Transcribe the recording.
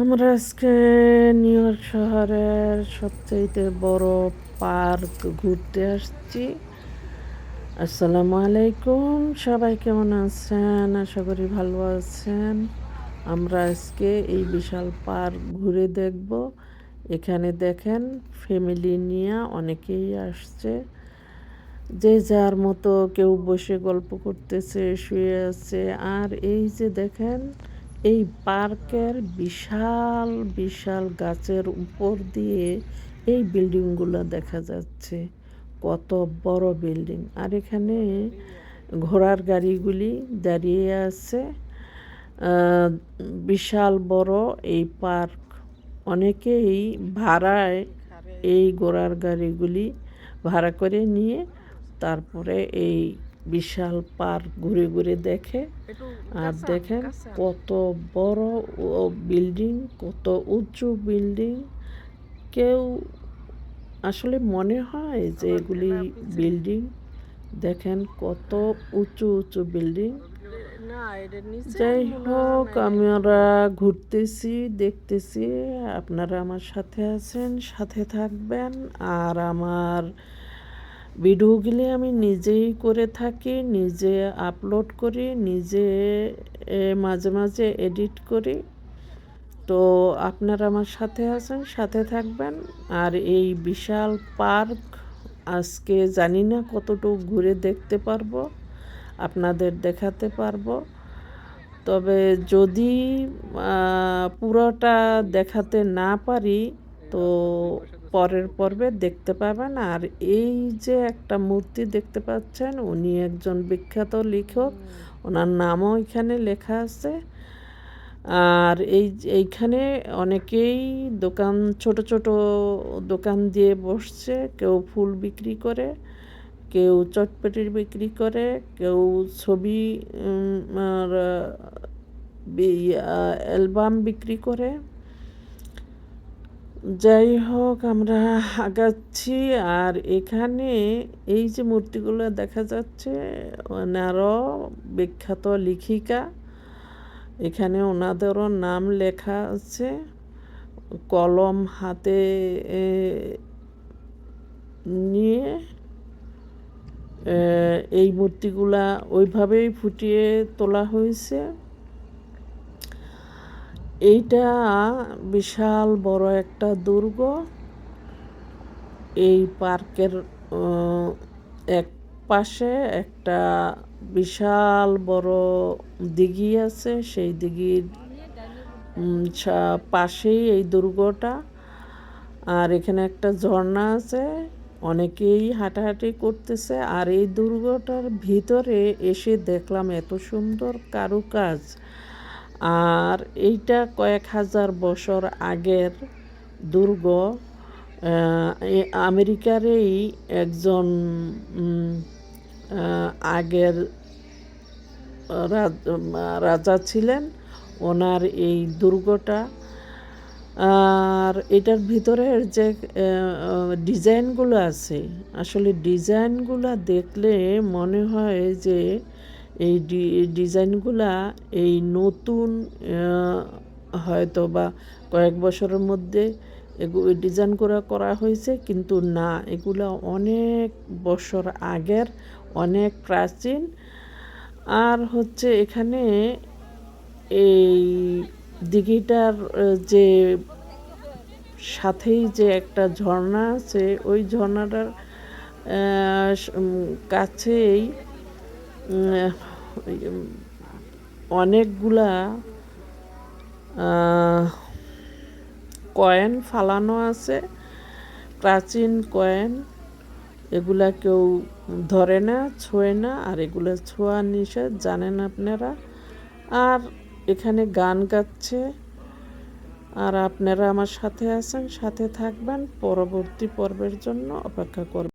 আমরা আজকে new York শহরের সবচাইতে বড় পার্ক ঘুরতে আসছি। আসসালামু আলাইকুম। সবাই কেমন আছেন? আশা করি ভালো আছেন। আমরা আজকে এই বিশাল পার্ক ঘুরে দেখব। এখানে দেখেন, ফ্যামিলি নিয়ে অনেকেই আসছে। যে যার মতো কেউ বসে গল্প করতেছে, শুয়ে আছে। আর এই যে দেখেন এই পার্কের বিশাল বিশাল গাছের উপর দিয়ে এই বিল্ডিংগুলো দেখা যাচ্ছে। কত বড় বিল্ডিং। আর এখানে ঘোড়ার গাড়িগুলি দাঁড়িয়ে আছে। বিশাল বড় এই পার্ক। অনেকেই ভাড়ায় এই ঘোড়ার গাড়িগুলি ভাড়া করে নিয়ে তারপরে এই বিশাল পার্ক ঘুরে ঘুরে দেখে। আর দেখেন কত বড় বিল্ডিং কত উঁচু বিল্ডিং। কেউ আসলে মনে হয় যে এগুলি বিল্ডিং। দেখেন কত উঁচু উঁচু বিল্ডিং। যাই হোক আমরা ঘুরতেছি দেখতেছি। আপনারা আমার সাথে আছেন সাথে থাকবেন। আর আমার ভিডিওগুলি আমি নিজেই করে থাকি, নিজে আপলোড করি, নিজে মাঝে মাঝে এডিট করি। তো আপনারা আমার সাথে আছেন, সাথে থাকবেন। আর এই বিশাল পার্ক, আজকে জানি না কতটুকু ঘুরে দেখতে পারব, আপনাদের দেখাতে পারব। তবে যদি পুরোটা দেখাতে না পারি, তো পরের পর্বে দেখতে পাবেন। আর এই যে একটা মূর্তি দেখতে পাচ্ছেন উনি একজন বিখ্যাত লেখক। ওনার নামও এখানে লেখা আছে। আর এই এইখানে অনেকেই দোকান ছোট ছোট দোকান দিয়ে বসছে। কেউ ফুল বিক্রি করে কেউ চটপটির বিক্রি করে কেউ ছবি অ্যালবাম বিক্রি করে। যাই হোক আমরা আগাচ্ছি। আর এখানে এই যে মূর্তিগুলো দেখা যাচ্ছে, ওনারও বিখ্যাত লেখিকা। এখানে ওনাদেরও নাম লেখা আছে। কলম হাতে নিয়ে এই মূর্তিগুলা ওইভাবেই ফুটিয়ে তোলা হয়েছে। এইটা বিশাল বড় একটা দুর্গ। এই পার্কের এক পাশে একটা বিশাল বড় দিঘি আছে। সেই দিঘির পাশেই এই দুর্গটা। আর এখানে একটা ঝর্ণা আছে। অনেকেই হাঁটাহাঁটি করতেছে। আর এই দুর্গটার ভিতরে এসে দেখলাম এত সুন্দর কারুকাজ। আর এইটা কয়েক হাজার বছর আগের দুর্গ আমেরিকারই একজন আগের রাজা ছিলেন। ওনার এই দুর্গটা, আর এটার ভিতরের যে ডিজাইনগুলো আছে, আসলে ডিজাইনগুলো দেখলে মনে হয় যে এই ডিজাইনগুলা এই নতুন হয়তো বা কয়েক বছরের মধ্যে ডিজাইন করা করা হয়েছে, কিন্তু না, এগুলো অনেক বছর আগের, অনেক প্রাচীন। আর হচ্ছে এখানে এই দিঘিটার, যে সাথেই যে একটা ঝর্ণা আছে, ওই ঝর্ণাটার কাছেই অনেকগুলা কয়েন ফালানো আছে, প্রাচীন কয়েন। এগুলা কেউ ধরে না, ছোঁয় না, আর এগুলো ছোঁয়া নিষেধ, জানেন আপনারা? আর এখানে গান গাচ্ছে। আর আপনারা আমার সাথে আছেন, সাথে থাকবেন। পরবর্তী পর্বের জন্য অপেক্ষা করবেন